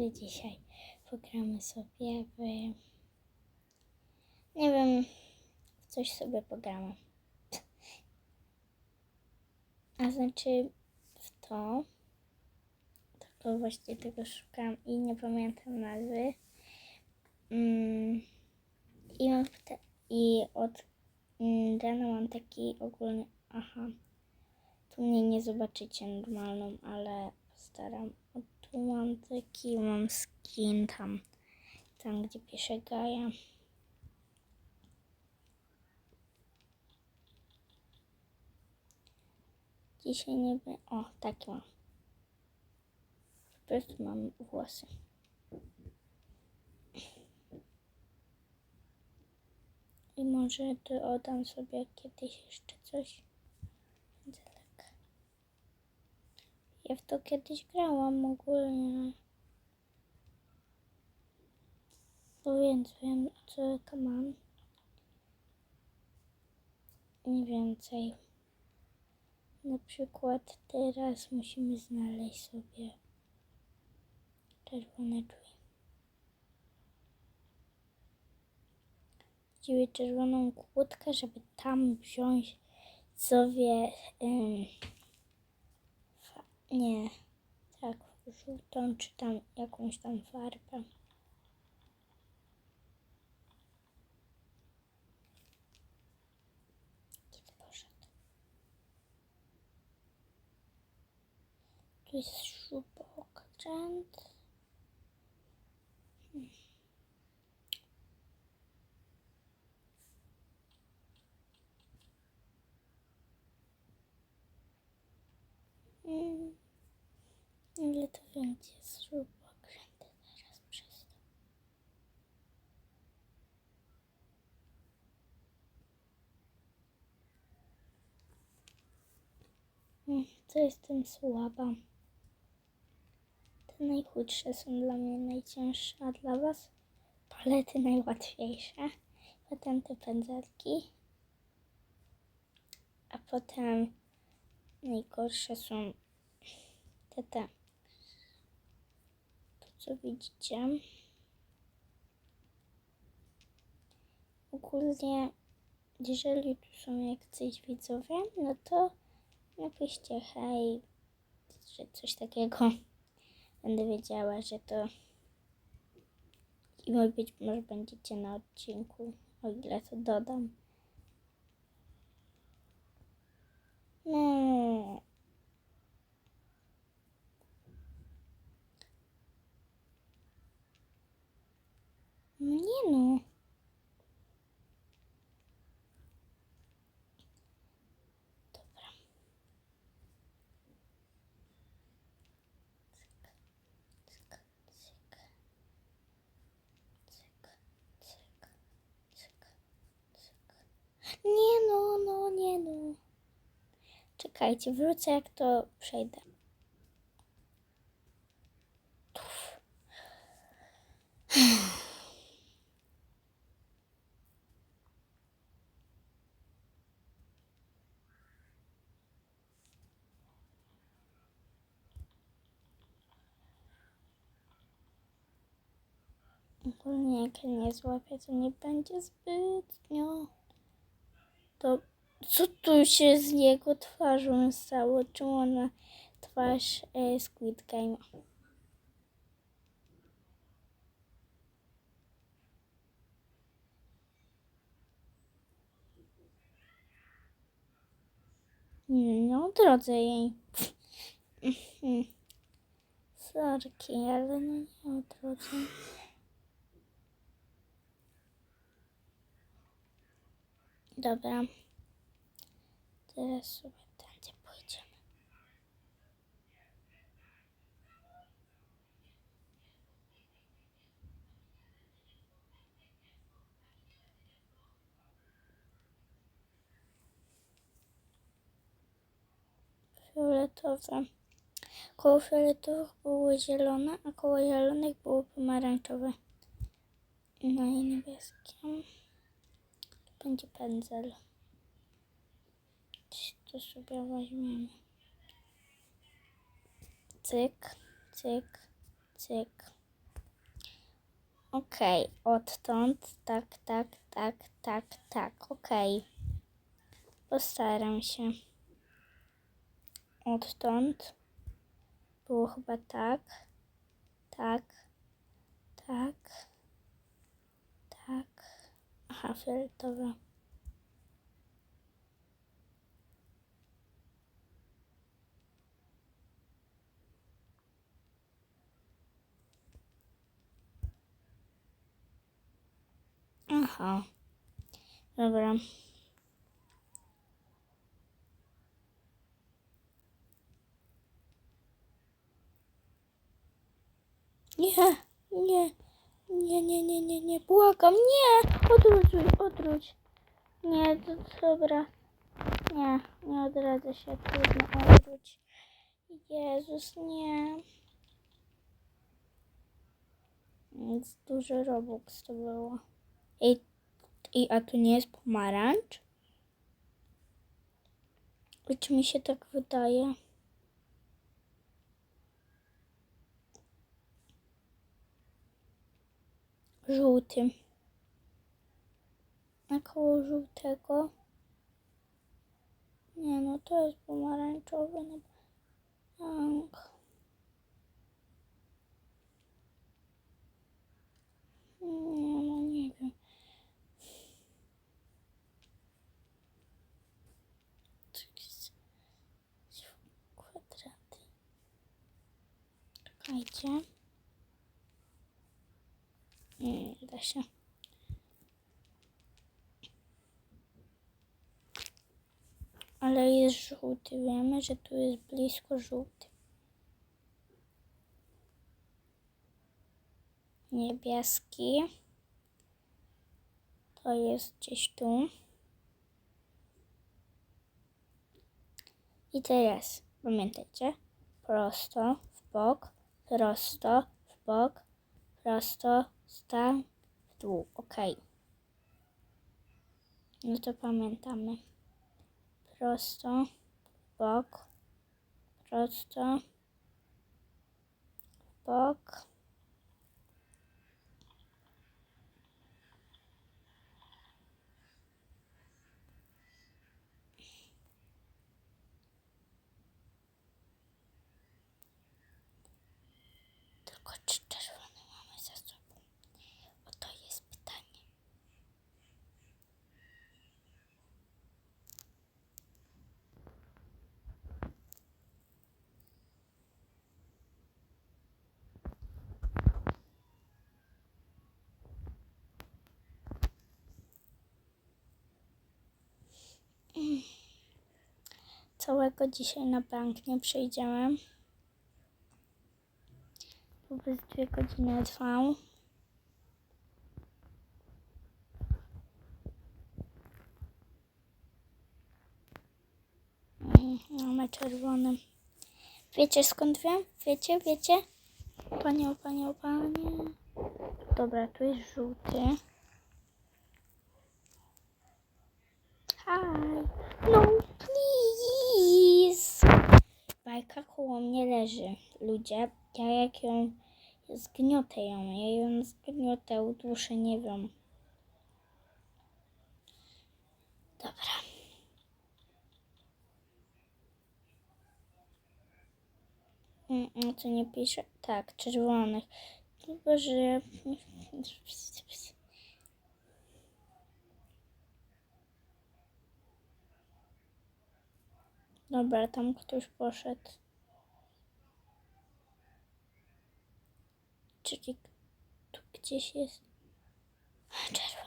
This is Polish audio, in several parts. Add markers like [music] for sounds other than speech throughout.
Dzisiaj pogramy sobie w... Nie wiem, w coś sobie pogramy. A znaczy w to, tylko właśnie tego szukam i nie pamiętam nazwy. Mm, I, mam te, i od mm, rana mam taki ogólny, aha, tu mnie nie zobaczycie normalną, ale postaram. O, tu mam taki, mam skin tam, tam gdzie pisze Gaja. Dzisiaj nie wiem, o, taki mam. Po prostu mam włosy. I może dodam sobie kiedyś jeszcze coś. Ja w to kiedyś grałam ogólnie. No więc wiem, co mam. Nie więcej. Na przykład teraz musimy znaleźć sobie czerwone drzwi. Właściwie czerwoną kłódkę, żeby tam wziąć sobie fa- nie, tak, żółtą czy tam jakąś tam farbę. Tu jest śrubokręt. Mm. Ile to będzie śrubokręty teraz przez to? Mm, To jestem słaba. Te najchudsze są dla mnie najcięższe, a dla Was palety najłatwiejsze. Potem te pędzelki. A potem najgorsze są te te. Co widzicie. Ogólnie, jeżeli tu są jacyś widzowie, no to napiszcie hej, że coś takiego. [laughs] Będę wiedziała, że to i być może będziecie na odcinku, o ile to dodam. No. No nie no. Dobra. Cyk, cyk, cyk, cyk, cyk, cyk. Nie no, no, nie no. Czekajcie, wrócę jak to przejdę. Tuf. Ogólnie jak ja nie złapię, to nie będzie zbytnio. To co tu się z jego twarzą stało? Czemu ona twarz e, Squid Game? Nie odrodzę jej. [laughs] Sorki, ale no nie odrodzę. Dobra. Teraz sobie tędy pójdziemy. Fioletowe. Koło fioletowych było zielone, a koło zielonych było pomarańczowe. No i niebieskie. Będzie pędzel. To sobie weźmiemy. Cyk, cyk, cyk. Okej, odtąd, tak, tak, tak, tak, tak, okej. Postaram się. Odtąd było chyba tak, tak, tak. Aha, fioletowe. Aha. Dobra. Nie, nie, nie, nie, nie, nie, nie, błagam, nie, odwróć, odwróć. Nie, to dobra. Nie, nie odradzę się, trudno, odwróć. Jezus, nie. Nic dużo robux to było. Ej, ej, a to nie jest pomarańcz? Czy mi się tak wydaje? Żółty. A koło żółtego? Nie, no to jest pomarańczowy. No. Tak. Nie, no nie wiem. Czekajcie. Nie, nie da się. Ale jest żółty. Wiemy, że tu jest blisko żółty. Niebieski. To jest gdzieś tu. I teraz pamiętajcie. Prosto w bok, prosto w bok, prosto, staw, w dół. Ok. No to pamiętamy. Prosto, bok, prosto, bok. Tylko czy czerwony mamy za sobą? O to jest pytanie. Mm. Całego dzisiaj na bank nie przejdziemy. bo bez dwie godziny trwał. Mm, Mamy czerwony. Wiecie skąd wiem? Wiecie, wiecie? Panie, panie, panie. Dobra, tu jest żółty. Hi. No, please. Bajka koło mnie leży. Ludzie, ja jak ją zgniotę ją, ja ją zgniotę, uduszę, nie wiem. Dobra. Co nie pisze? Tak, czerwonych. Chyba, że... [laughs] Dobra, tam ktoś poszedł. Czyli tu gdzieś jest czerwony.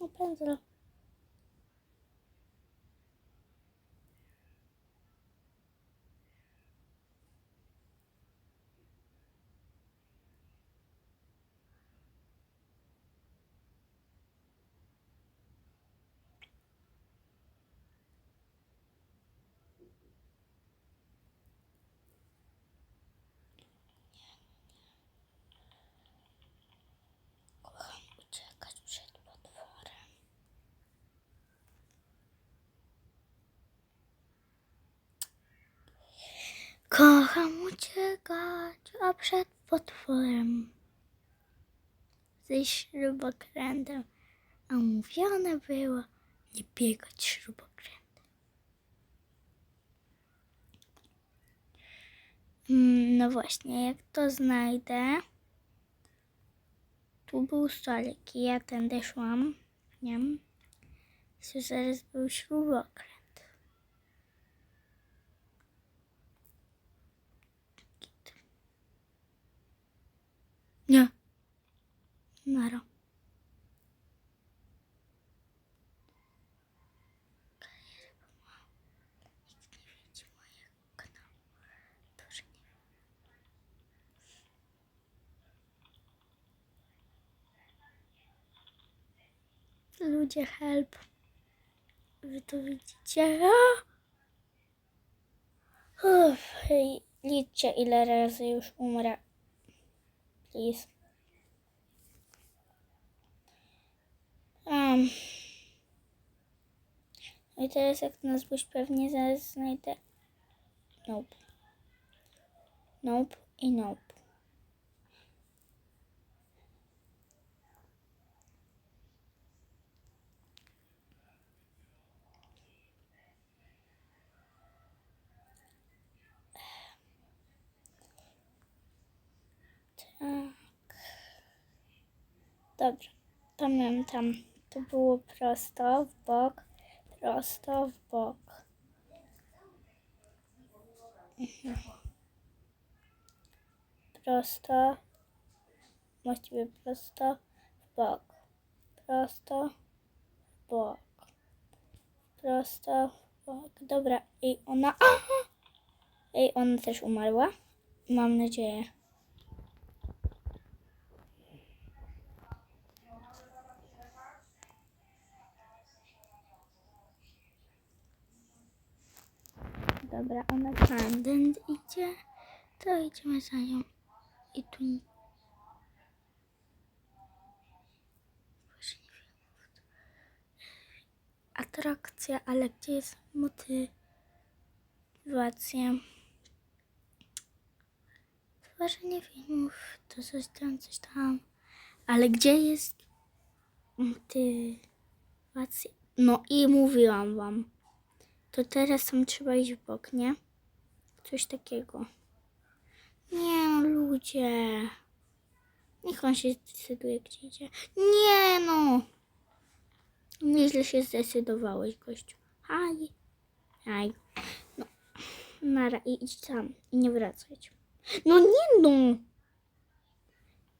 O, pędzel. Kocham a przed potworem ze śrubokrętem, a mówione było nie biegać śrubokrętem. Mm, No właśnie, jak to znajdę? Tu był stolik i ja tędy szłam. Nie zaraz był śrubokręt. Git. Nie. Nara. Nikt nie widzi mojego kanału. Dobrze, nie wiem. Ludzie, help. Wy to widzicie? Uff, liczcie ile razy już umrę. Please. Um. No i teraz jak nas byś pewnie zaraz znajdę. Nope. Nope i nope. Tak. Dobrze. Pamiętam. To było prosto w bok, prosto w bok. Mhm. Prosto. Właściwie prosto w bok. Prosto w bok. Prosto w bok. Dobra. I ona... Aha! Ej, ona też umarła? Mam nadzieję. Dobra, ona tędy idzie, to idziemy za nią. I tu nic. Atrakcja, ale gdzie jest motywacja? Tworzenie filmów, to coś tam, coś tam. Ale gdzie jest motywacja? No i mówiłam wam. To teraz tam trzeba iść w bok, nie? Coś takiego. Nie no, ludzie. Niech on się zdecyduje, gdzie idzie. Nie no. Nieźle się zdecydowałeś, gościu. Haj. Haj. No. Nara, i idź tam. I nie wracać. No nie no.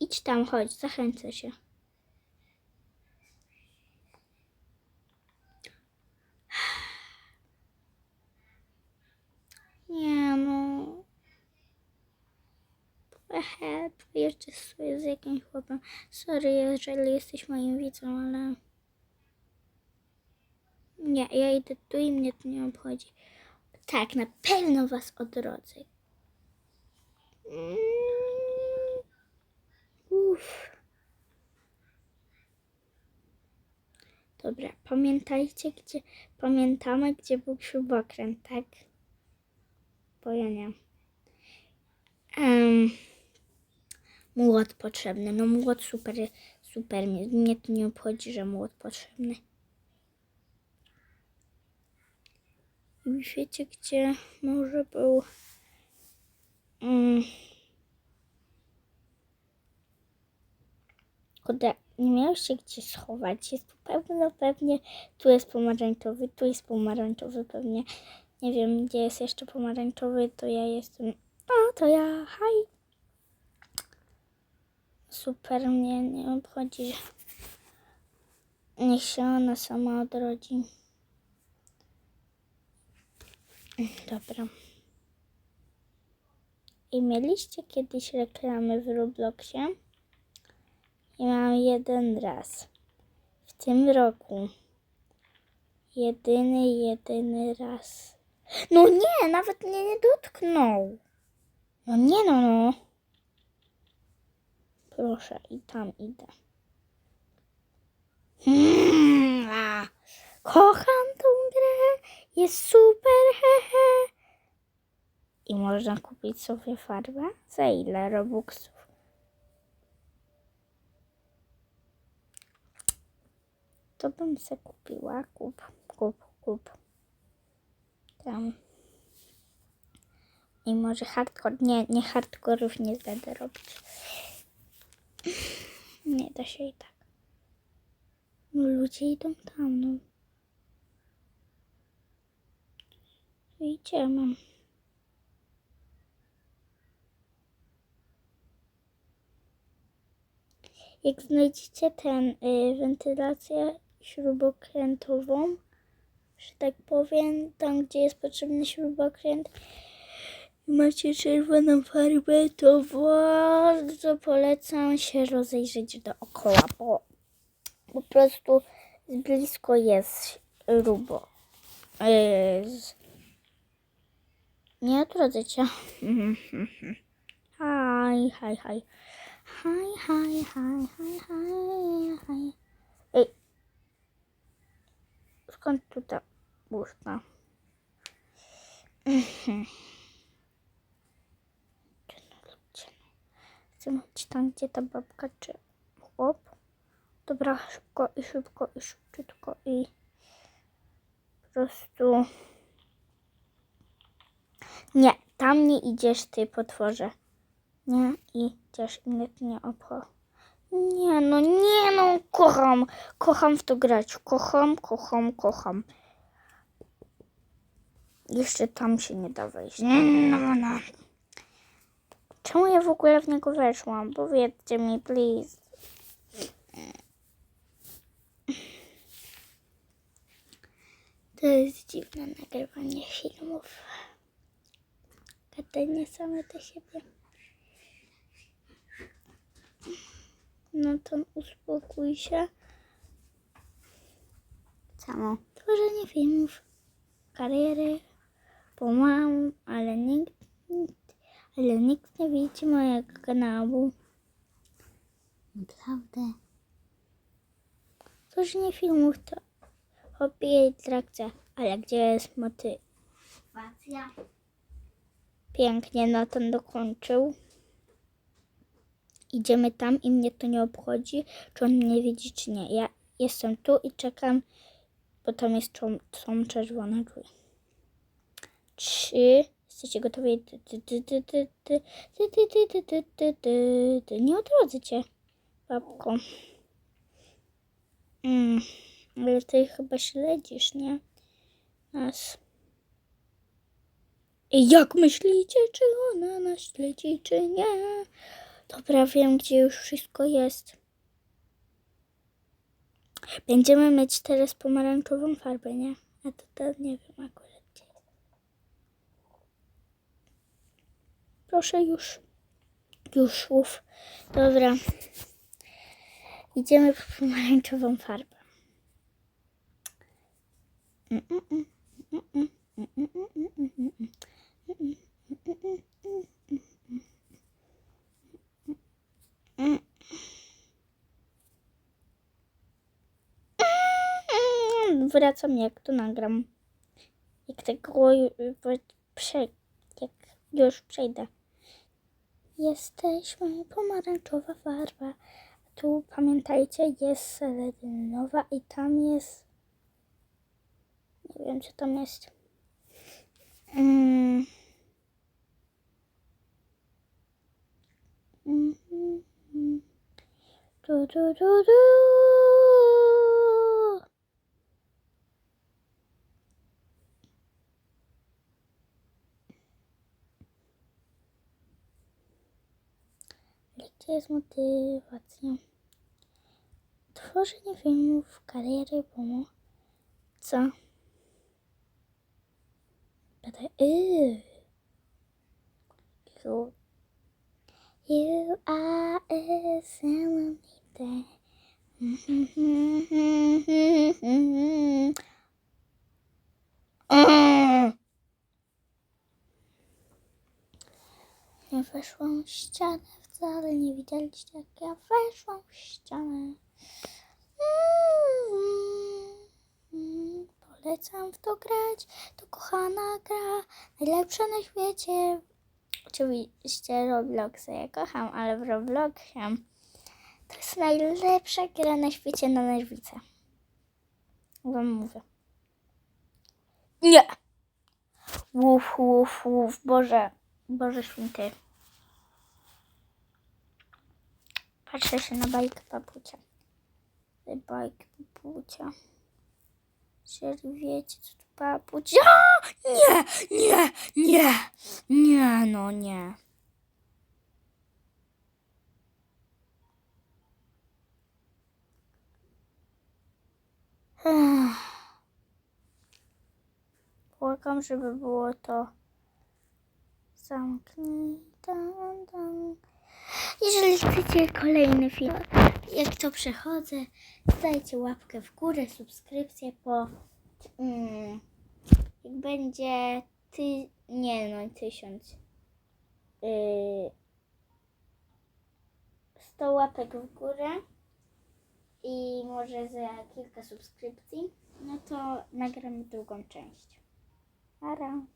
Idź tam, chodź, zachęcę się. Nie no. Ehe, jeszcze sobie z jakimś chłopem. Sorry, jeżeli jesteś moim widzem, ale... Nie, ja idę tu i mnie to nie obchodzi. Tak, na pewno was odrodzę. Mm. Uff. Dobra, pamiętajcie, gdzie... Pamiętamy, gdzie był śrubokręt, tak? Bo ja nie. Um, młot potrzebny. No młot super, super. Mnie, mnie to nie obchodzi, że młot potrzebny. I wiecie, gdzie może był... Um, Kurde, nie miałeś się gdzie schować. Jest tu pewno, pewnie. Tu jest pomarańczowy, tu jest pomarańczowy pewnie. Nie wiem, gdzie jest jeszcze pomarańczowy, to ja jestem. O, to ja, haj. Super, mnie nie obchodzi. Niech się ona sama odrodzi. Dobra. I mieliście kiedyś reklamy w Robloxie? Ja miałam jeden raz. W tym roku. Jedyny, jedyny raz. No nie, nawet mnie nie dotknął. No nie no, no. Proszę, i tam idę. Hmm, a, kocham tą grę. Jest super, hehe. I można kupić sobie farbę? Za ile robuxów? To bym se kupiła. Kup, kup, kup. Tam. I może hardcore. Nie, nie hardcore'ów nie będę robić. Nie da się i tak. No ludzie idą tam, no. Idziemy. Jak znajdziecie ten y, wentylację śrubokrętową, że tak powiem, tam gdzie jest potrzebny śrubokręt macie czerwoną farbę, to bardzo polecam się rozejrzeć dookoła, bo po prostu z blisko jest rubo. Z... Nie odrodzę cię. Hi, hi. Hi, hi, hi, hi, hi, hi. Ej. Skąd tu ta łóżka? Mhm. Być tam, gdzie ta babka czy chłop. Dobra, szybko i szybko i szybciutko i po prostu... Nie, tam nie idziesz ty, potworze. Nie idziesz i mnie nie. Nie no, nie no, kocham, kocham w to grać, kocham, kocham, kocham. Jeszcze tam się nie da wejść. No, no. Czemu ja w ogóle w niego weszłam? Powiedzcie mi, please. To jest dziwne nagrywanie filmów. Gadanie same do siebie. No to uspokój się. Samo tworzenie filmów, kariery, pomału, ale nikt, ale nikt nie widzi mojego kanału. Naprawdę. Tworzenie filmów to hobby i trakcja, ale gdzie jest motywacja? Pięknie Nathan dokończył. Idziemy tam i mnie to nie obchodzi, czy on mnie widzi, czy nie. Ja jestem tu i czekam, bo tam jest, są czerwone drzwi. Trzy. Jesteście gotowi? Nie odrodzę cię, babko. Mm, ale ty chyba śledzisz, nie? Nas. I jak myślicie, czy ona nas śledzi, czy nie? Dobra, wiem, gdzie już wszystko jest. Będziemy mieć teraz pomarańczową farbę, nie? A to, to nie wiem akurat. Proszę już. Już, uf. Dobra. Idziemy po pomarańczową farbę. Wracam jak to nagram. Jak tak tego prze, jak już przejdę. Jesteśmy pomarańczowa farba. Tu pamiętajcie, jest seledynowa i tam jest. Nie wiem, co tam jest. Mm. Mhm. Du, du, du, du. Jest motywacja? Tworzenie filmów, kariery, pomoc. Będę... Yy. You You are a celebrity. Nie [laughs] weszłam ścianę wcale, nie widzieliście jak ja weszłam w ścianę. polecam w to grać. To kochana gra, najlepsza na świecie. Oczywiście Robloxa ja kocham, ale w Robloxie to jest najlepsza gra na świecie na nerwice. Wam mówię. Nie! Łuf, łuf, łuf, Boże, Boże święty. Patrzę się na bajkę papucia. Bajkę papucia. Czyli wiecie, co to papucia? Nie, nie, nie, nie, no nie. Płakam, żeby było to. Zamknij. Jeżeli chcecie kolejny film, jak to przechodzę, dajcie łapkę w górę, subskrypcję po. Mm, jak będzie ty. Nie no, tysiąc. Yy, 100 łapek w górę i może za kilka subskrypcji, no to nagramy drugą część. Ara.